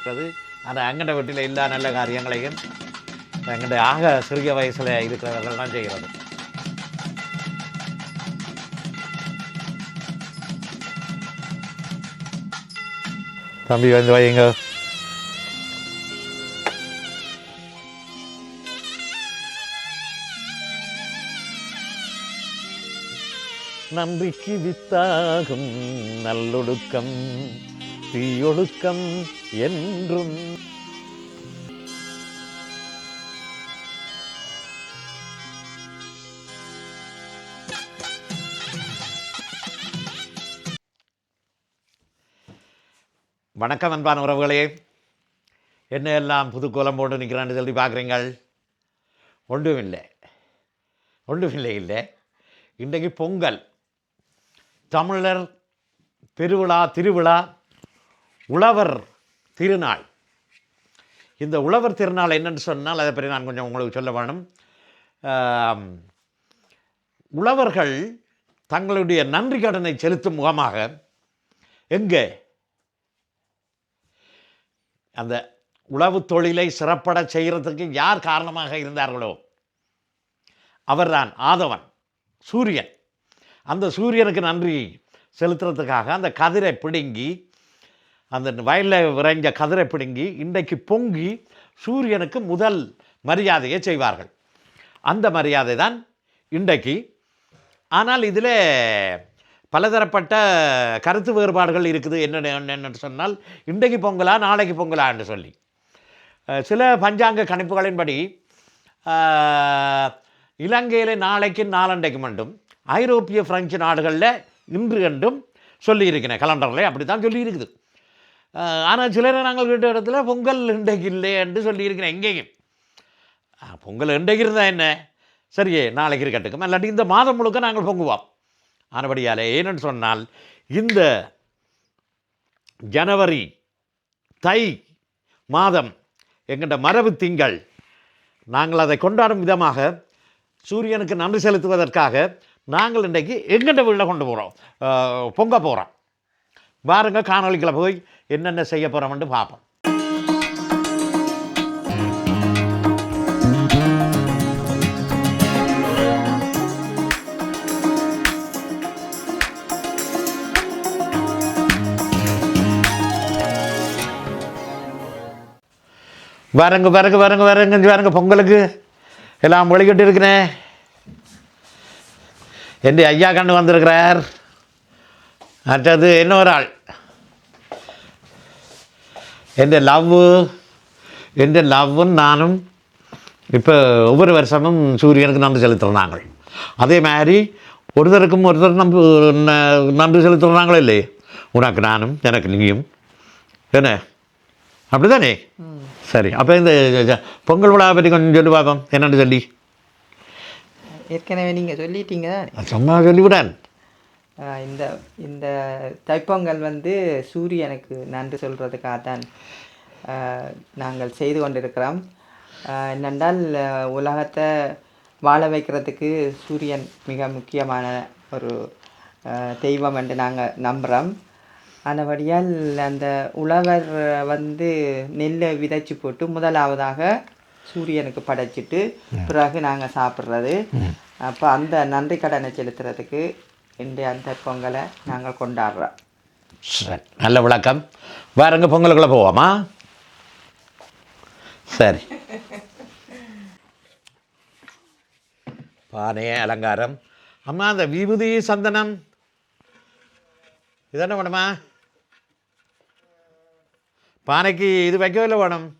இருக்கிறது. ஆனால் எங்கட வீட்டில் எல்லா நல்ல காரியங்களையும் எங்களுடைய ஆக சிறிய வயசில் இருக்கிறவர்கள் தான் செய்கிறது. தம்பி வந்து வையுங்க. நன்றிக்கு வித்தாகும் நல்லொடுக்கம். தீயொழுக்கம் என்றும். வணக்கம் அன்பான உறவுகளே. என்ன எல்லாம் புது கோலம் போட்டு நிற்கிறான்னு சொல்லி பார்க்குறீங்கள்? ஒன்றும் இல்லை ஒன்றும் இல்லை. இல்லை இன்றைக்கு பொங்கல். தமிழர் பெருவிழா திருவிழா உழவர் திருநாள். இந்த உழவர் திருநாள் என்னென்னு சொன்னால் அதை பற்றி நான் கொஞ்சம் உங்களுக்கு சொல்ல வேணும். உழவர்கள் தங்களுடைய நன்றி கடனை செலுத்தும் முகமாக எங்கே? அந்த உழவு தொழிலை சிறப்பட செய்கிறதுக்கு யார் காரணமாக இருந்தார்களோ? அவர்தான் ஆதவன் சூரியன். அந்த சூரியனுக்கு நன்றி செலுத்துறதுக்காக அந்த கதிரை பிடுங்கி அந்த வயலில் விரைஞ்ச கதிரை பிடுங்கி இன்றைக்கு பொங்கி சூரியனுக்கு முதல் மரியாதையை செய்வார்கள். அந்த மரியாதை தான் இன்றைக்கு. ஆனால் இதில் பலதரப்பட்ட கருத்து வேறுபாடுகள் இருக்குது. என்னென்ன என்னென்னு சொன்னால் இன்றைக்கு பொங்கலா நாளைக்கு பொங்கலா என்று சொல்லி. சில பஞ்சாங்க கணிப்புகளின்படி இலங்கையில் நாளைக்கு நாளண்டைக்கு மட்டும் ஐரோப்பிய பிரெஞ்சு நாடுகளில் இன்று என்றும் சொல்லியிருக்கிறேன். கலண்டரில் அப்படி தான் சொல்லியிருக்குது. ஆனால் சிலர் நாங்கள் கேட்ட இடத்துல பொங்கல் இன்றைக்கு இல்லை என்று சொல்லியிருக்கிறேன். எங்கேயும். பொங்கல் இன்றைக்கு இருந்தால் என்ன? சரியே நாளைக்கு இருக்கட்டுக்கும் இல்லாட்டி இந்த மாதம் முழுக்க நாங்கள் பொங்குவோம். ஆனபடியால் ஏன்னு சொன்னால் இந்த ஜனவரி தை மாதம் எங்கிட்ட மரபு திங்கள் நாங்கள் அதை கொண்டாடும் விதமாக சூரியனுக்கு நன்றி செலுத்துவதற்காக நாங்கள் இன்றைக்கு எங்கிட்ட வீட்டில் கொண்டு போகிறோம் பொங்க போகிறோம் பாருங்க காணொலிகளை போய் என்னென்ன செய்ய போகிறோம்னு பார்ப்போம். வரங்க வரங்க வரங்க வரங்க வரங்க பொங்கலுக்கு. எல்லாம் ஒளிக்கிட்டு இருக்கிறேன் என் ஐயா கண்ணு வந்திருக்கிறார். மற்றது இன்னொரு ஆள். എൻ്റെ ലവ് എൻ്റെ ലവും நானும் இப்போ ஒவ்வொரு வருஷமும் சூரியனுக்கு நன்றி செலுத்துகிறோம் நாங்கள் அதே மாதிரி ஒருத்தருக்கும் ஒருத்தர் நம்ப ந- நன்றி செலுத்துகிறாங்களோ இல்லையே உனக்கு நானும் எனக்கு நீயும் என்ன அப்படிதானே சரி அப்போ இந்த ஜ- ஜ- பொங்கல் விழாவை பற்றி கொஞ்சம் சொல்லி பார்ப்போம் என்னன்னு சொல்லி ஏற்கனவே நீங்கள் சொல்லிட்டீங்க தானே நான் சும்மா சொல்லிவிடேன் ஆஹ் இந்த இந்த தைப்பொங்கல் வந்து சூரியனுக்கு நன்றி சொல்கிறதுக்காக தான் நாங்கள் செய்து கொண்டிருக்கிறோம். என்னென்றால் உலகத்தை வாழ வைக்கிறதுக்கு சூரியன் மிக முக்கியமான ஒரு தெய்வம் என்று நாங்கள் நம்புகிறோம் ஆனபடியால் அந்த உழவர் வந்து நெல்லை விதைச்சி போட்டு முதலாவதாக சூரியனுக்கு படைச்சிட்டு பிறகு நாங்கள் சாப்பிட்றது. அப்போ அந்த நன்றி கடனை செலுத்துறதுக்கு இன்று அந்த பொங்கலை நாங்கள் கொண்டாடுறோம். சரி நல்ல விளக்கம். வேறங்க பொங்கலுக்குள்ளே போவோமா? சரி. பானைய அலங்காரம். அம்மா அந்த விபூதி சந்தனம். இதென்ன வேணுமா? பானைக்கு இது வைக்கவே இல்லை வேணும்?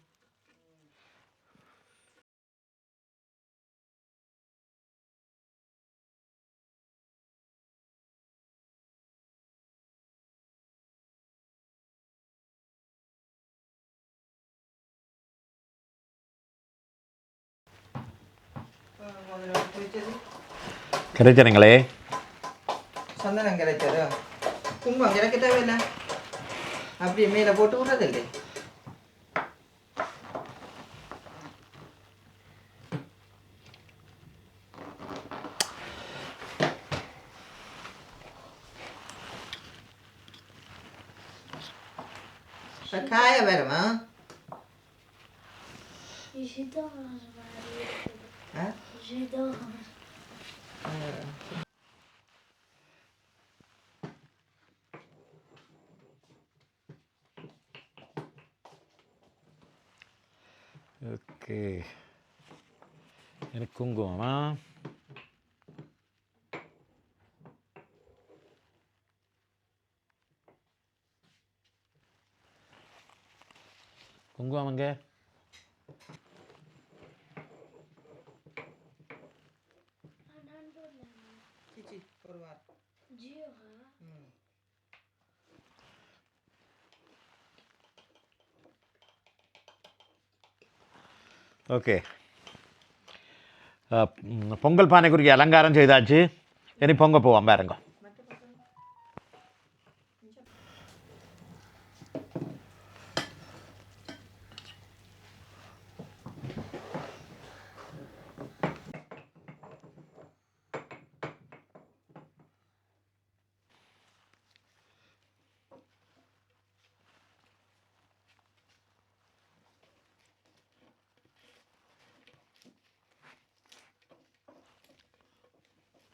கிடைச்சனுங்களே சந்தனம் கிடைச்சது? குங்குமம் கிடைக்க தேவையில்லை. அப்படியே மேலே போட்டு விடுறதில்லை. காய வருமா 싫어. 이렇게 이렇게 궁금하나? ஒரு வாரம் Dur. ஓகே. ம், பொங்கல் பானைக்குரிய அலங்காரம் செய்தாச்சு. இனி பொங்க போவோம் பாருங்க.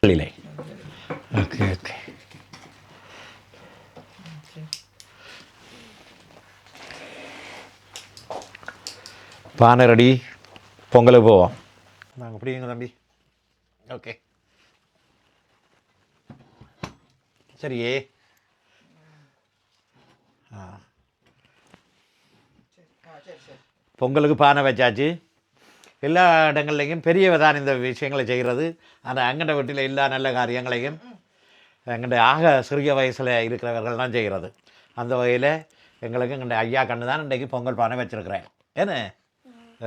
இல்லை ஓகே ஓகே பானை ரெடி. பொங்கலுக்கு போவோம். நாங்கள் பிடிங்க தம்பி. ஓகே. சரியே ஆ. ஆ சரி சரி. பொங்கலுக்கு பானை வச்சாச்சு? எல்லா இடங்கள்லையும் பெரியவ தான் இந்த விஷயங்களை செய்கிறது. அந்த அங்கண்ட வீட்டில் எல்லா நல்ல காரியங்களையும் எங்கள்ட ஆக சிறிய வயசில் இருக்கிறவர்கள் தான் செய்கிறது. அந்த வகையில் எங்களுக்கு எங்கள்ட ஐயா கண்ணு தான் இன்றைக்கு பொங்கல் பானை வச்சுருக்கிறேன் என்ன?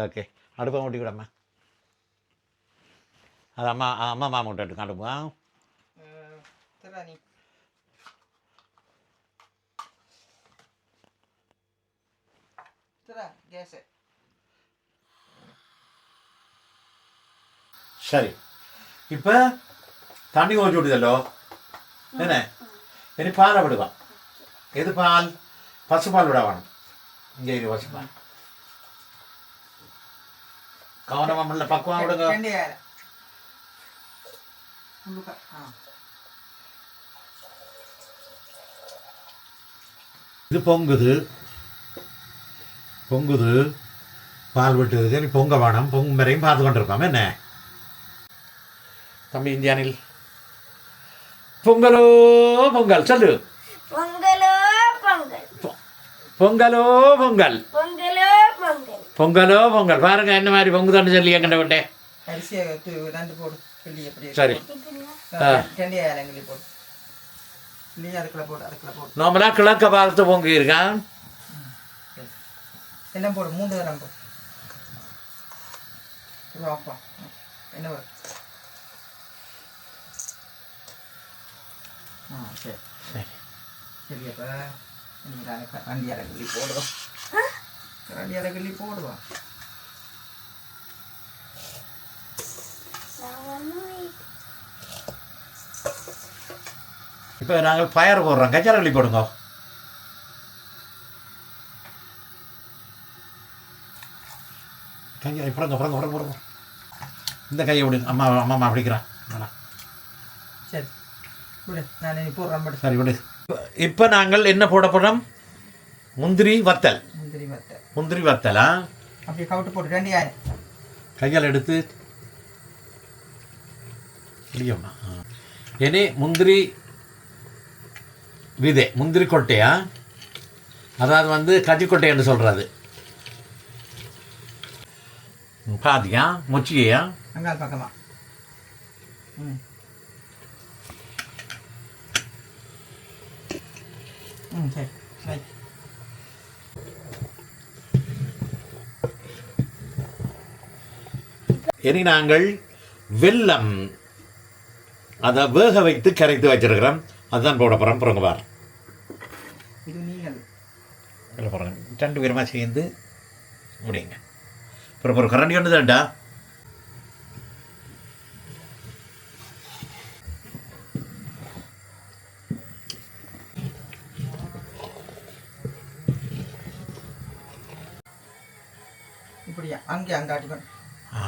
ஓகே. அடுப்பை மூட்டி விடம்மா. அது அம்மா அம்மா மாமா விட்டு காட்டுப்பா கேஸு. சரி என்ன இனி பாலை விடுவான் எது பால் பசுப்பால் விட வேணும் இங்கே இது பசுப்பால் கவனமாக இல்லை பக்குவம் விடுங்க ரெண்டு ஏழை உள்ளுக்க ஆ இது பொங்குது பொங்குது பால் விட்டுது நீ பொங்க வேணும் பொங்கும் வரையும் பார்த்து கொண்டிருப்போம் என்ன தம்பி இந்தியானில் பொங்கலோ பொங்கல் சொல்லு Pongalo, pongal. பொங்கலோ பொங்கல் Pongalo, pongal. பொங்கலோ பொங்கல் பாருங்க என்ன மாதிரி பொங்குதான்னு சொல்லி என்கிட்ட விட்டேன் சரி நார்மலாக கிழக்க பார்த்து பொங்கி இருக்கான் எல்லாம் போடு மூன்று தரம் போடு என்ன ஆ சரி. சரி. சரி அப்போ நீங்கள் வண்டி அரை கிள்ளி போடுவோம் வண்டி அரை கிள்ளி போடுவோம் இப்போ நாங்கள் பயர் போடுறோம். கச்சாரங்களி போடுங்க. கையை புடங்க புடங்க புடங்க புடங்க. இந்த கையை விடுங்க அம்மா அம்மா அம்மா பிடிக்கிறான் நல்லா. சரி. சரி விடு இப்போ நாங்கள் என்ன போட போகிறோம் முந்திரி வத்தல் முந்திரி மத்தை முந்திரி வத்தலா அப்படியே கவுட்டு போட்டு ரெண்டு கையால் எடுத்து இல்லையம்மா இனி முந்திரி விதை முந்திரி கொட்டையா அதாவது வந்து கஜிக்கொட்டை என்று சொல்கிறது பாதியா மொச்சிகையா அங்கால் பக்கமா ம் ம் சரி. சரி இனி நாங்கள் வெல்லம் அதை வேக வைத்து கரைத்து வச்சிருக்கிறோம். அதுதான் போட போகிறோம் பிறகு பார் இது நீங்கள். ரெண்டு பேருமா சேர்ந்து முடியுங்க. அப்புறம் ஒரு கரண்டி ஒன்று தான்டா இப்போ இப்படியா அங்கே அங்காட்டி ஆ.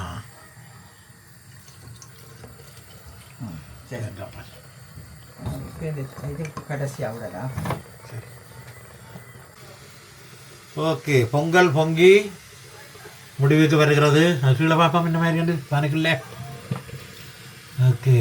சரி இது கடைசியாக விடலாம் ஓகே பொங்கல் பொங்கி முடிவுக்கு வருகிறது. அது கீழே பார்ப்போம் இந்த மாதிரி உண்டு பானைக்குள்ள ஓகே.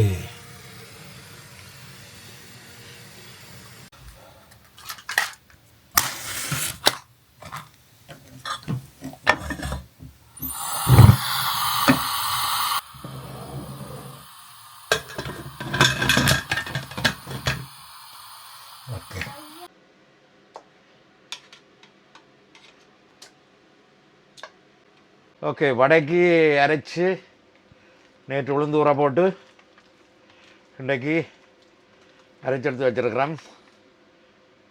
ஓகே வடைக்கு அரைச்சி நேற்று உளுந்து ஊற போட்டு இன்றைக்கு அரைச்சி எடுத்து வச்சுருக்கிறோம்.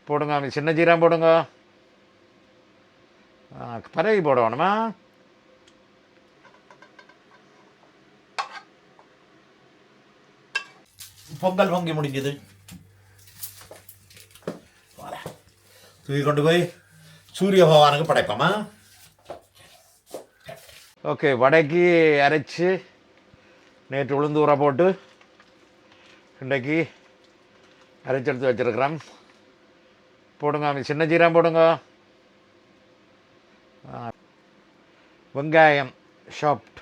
போடுங்க அப்படி சின்ன ஜீரம் போடுங்க. பரவி போட வேணுமா பொங்கல் பொங்கி முடிஞ்சது. தூக்கி கொண்டு போய் சூரிய பகவானுக்கு படைப்போமா? ஓகே வடைக்கு அரைச்சி நேற்று உளுந்து ஊற போட்டு இன்றைக்கு அரைச்சி எடுத்து வச்சுருக்கிறோம். போடுங்க சின்ன ஜீரம் போடுங்க. வெங்காயம் ஷாப்ட்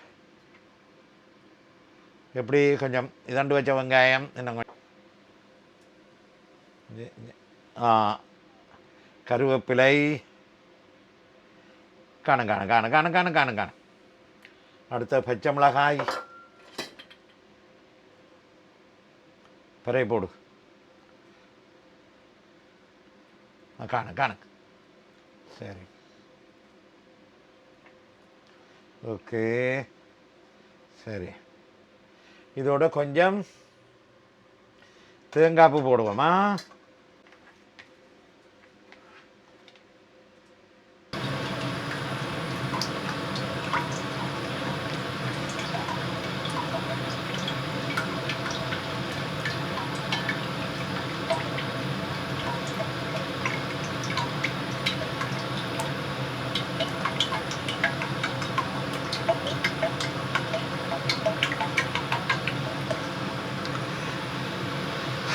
எப்படி கொஞ்சம் இதண்டு வச்ச வெங்காயம் இன்னும் கொஞ்சம். ஆ கருவேப்பிலை. காணும் காணும் காணும் காணும் காணும் காணும் காணும். அடுத்த பச்சை மிளகாய் பிறை போடு காண காணு சரி ஓகே சரி இதோட கொஞ்சம் தேங்காய் பூ போடுவோமா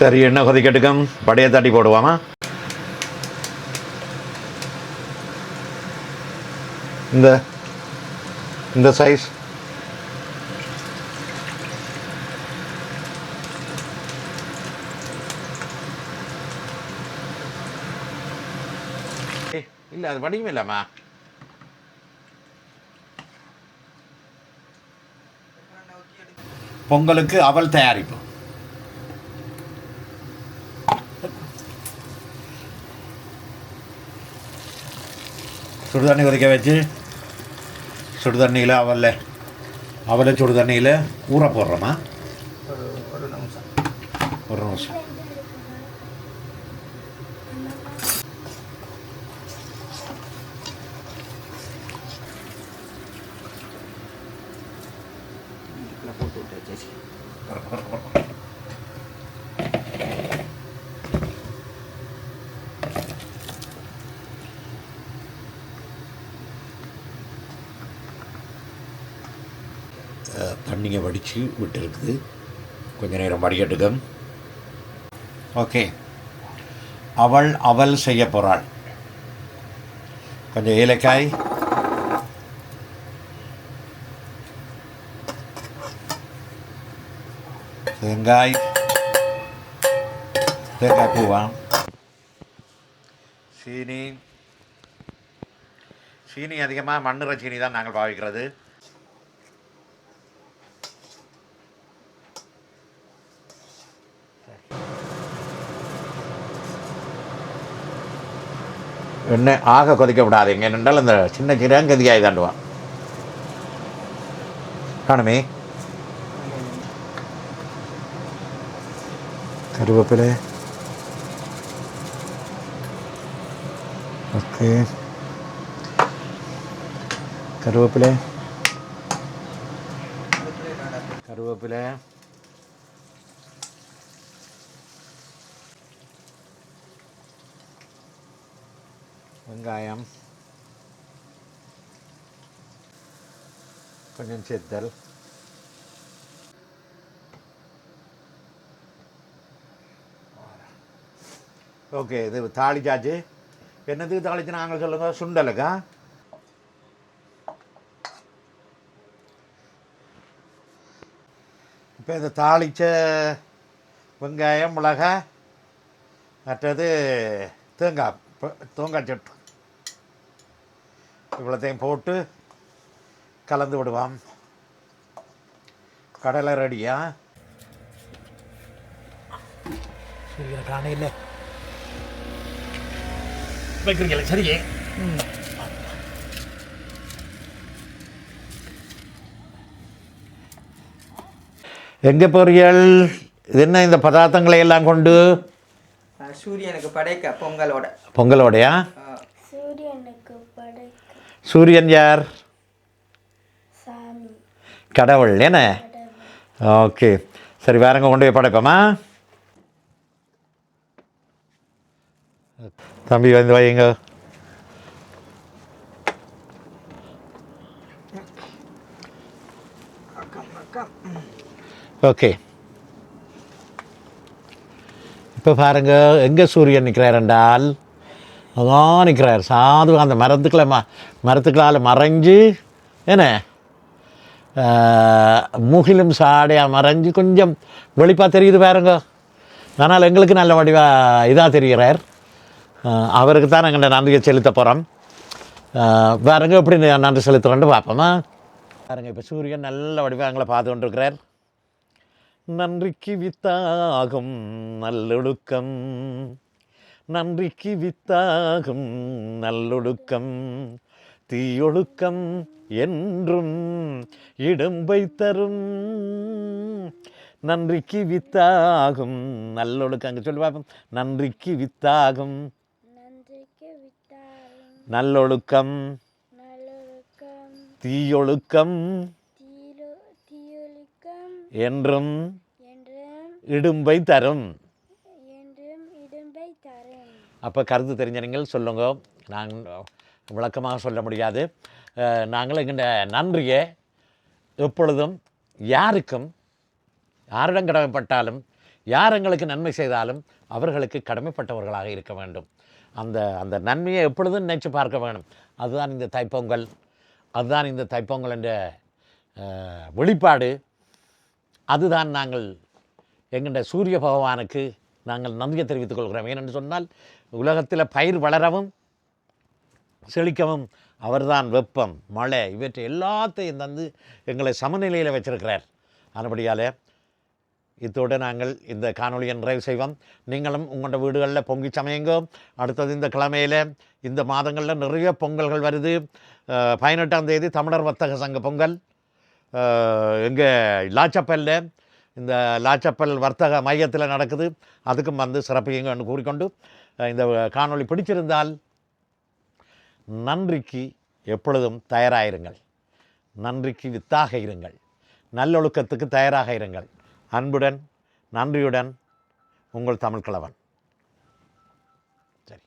சரி எண்ணெய் கொதிக்கட்டுக்கும் படையை தட்டி போடுவாமா? இந்த இந்த சைஸ் இல்லை அது வடியும் இல்லைம்மா. பொங்கலுக்கு அவல் தயாரிப்பு. சுடு தண்ணி கொதிக்க வச்சு சுடு தண்ணியில் அவலில் அவலை சுடு தண்ணியில் ஊற போடுறோமா? ஒரு நிமிஷம். ஒரு நிமிஷம். போட்டு விட்டு வச்சாச்சு வடித்து விட்டுருக்குது. கொஞ்சம் நேரம் வடிகட்டுக்கும் ஓகே. அவள் அவள் செய்ய போகிறாள் கொஞ்சம் ஏலக்காய். தேங்காய். தேங்காய் பூவா? சீனி. சீனி அதிகமாக மண்ணுற சீனி தான் நாங்கள் பாவிக்கிறது. என்ன ஆக கொதிக்க விடாதீங்க என்னென்றால் அந்த சின்ன சீரகம் கதியாகி தாண்டுவான் காணுமே கருவேப்பிலை ஓகே கருவேப்பிலை கருவேப்பிலை வெங்காயம் கொஞ்சம் சேர்த்தல் ஓகே இது தாளிச்சாச்சு என்னதுக்கு தாளிச்சு நாங்கள் சொல்லுங்க சுண்டலுக்கா? இப்போ இந்த தாளிச்ச வெங்காயம் மிளகாய் மற்றது தேங்காய் தேங்காய் சட்டு இவ்வளோத்தையும் போட்டு கலந்து விடுவோம். கடலை ரெடியா? சரி காணையில் வைக்கிறீங்களா சரியே. எங்கே போறீர்கள்? இது என்ன இந்த பதார்த்தங்களை எல்லாம் கொண்டு? சூரியனுக்கு படைக்க பொங்கலோட. பொங்கலோடையா? சூரியன் யார்? கடவுள் என்ன? ஓகே. சரி வேறங்க கொண்டு போய் படைப்போமா? தம்பி வந்து வைங்க ஓகே. இப்போ பாருங்க எங்கே சூரியன் நிற்கிறார் என்றால் அதான் நிற்கிறார் சாது அந்த மரத்துக்குள்ள மரத்துக்களால் மறைஞ்சு என்ன? முகிலும் சாடையாக மறைஞ்சு கொஞ்சம் வெளிப்பாக தெரியுது பாருங்க. ஆனால் எங்களுக்கு நல்ல வடிவாக இதாக தெரிகிறார். அவருக்கு தான் நாங்கள் நன்றியை செலுத்த போகிறோம் பாருங்க எப்படி நன்றி செலுத்துறோன்னு பார்ப்போமா. பாருங்க இப்போ சூரியன் நல்ல வடிவாக எங்களை பார்த்து கொண்டிருக்கிறார். நன்றிக்கு வித்தாகும் நல்லொடுக்கம். நன்றிக்கு வித்தாகும் நல்லொடுக்கம். தீயொழுக்கம் என்றும் இடும்பை தரும் நன்றிக்கு வித்தாகும். நல்லொழுக்கம் அங்கே சொல்லி பார்ப்போம் நன்றிக்கு வித்தாகும். நல்லொழுக்கம் தீயொழுக்கம் என்றும் இடும்பை தரும் அப்போ கருத்து தெரிஞ்சவங்கள் சொல்லுங்க. நாங்கள் விளக்கமாக சொல்ல முடியாது. நாங்கள் எங்கிட்ட நன்றியை எப்பொழுதும் யாருக்கும் யாரிடம் கடமைப்பட்டாலும் யார் எங்களுக்கு நன்மை செய்தாலும் அவர்களுக்கு கடமைப்பட்டவர்களாக இருக்க வேண்டும். அந்த அந்த நன்மையை எப்பொழுதும் நினைச்சு பார்க்க வேண்டும். அதுதான் இந்த தைப்பொங்கல். அதுதான் இந்த தைப்பொங்கல் என்ற வெளிப்பாடு. அதுதான் நாங்கள் எங்கள்ட சூரிய பகவானுக்கு நாங்கள் நன்றியை தெரிவித்துக் கொள்கிறோம். ஏனென்று சொன்னால் உலகத்தில் பயிர் வளரவும் செழிக்கவும் அவர்தான் வெப்பம் மழை இவற்றை எல்லாத்தையும் தந்து எங்களை சமநிலையில் வச்சிருக்கிறார். அதுபடியால் இத்தோடு நாங்கள் இந்த காணொளியை நிறைவு செய்வோம். நீங்களும் உங்களோட வீடுகளில் பொங்கி சமையுங்க. அடுத்தது இந்த கிழமையில் இந்த மாதங்களில் நிறைய பொங்கல்கள் வருது. பதினெட்டாம் தேதி தமிழர் வர்த்தக சங்க பொங்கல். எங்கே லாச்சப்பல்ல இந்த லாச்சப்பல் வர்த்தக மையத்தில் நடக்குது. அதுக்கும் வந்து சிறப்பிங்கன்னு கூறிக்கொண்டு இந்த காணொளி பிடிச்சிருந்தால் நன்றிக்கு எப்பொழுதும் தயாராயிருங்கள். நன்றிக்கு வித்தாக இருங்கள். நல்லொழுக்கத்துக்கு தயாராக இருங்கள். அன்புடன் நன்றியுடன் உங்கள் தமிழ்கலவன் சரி.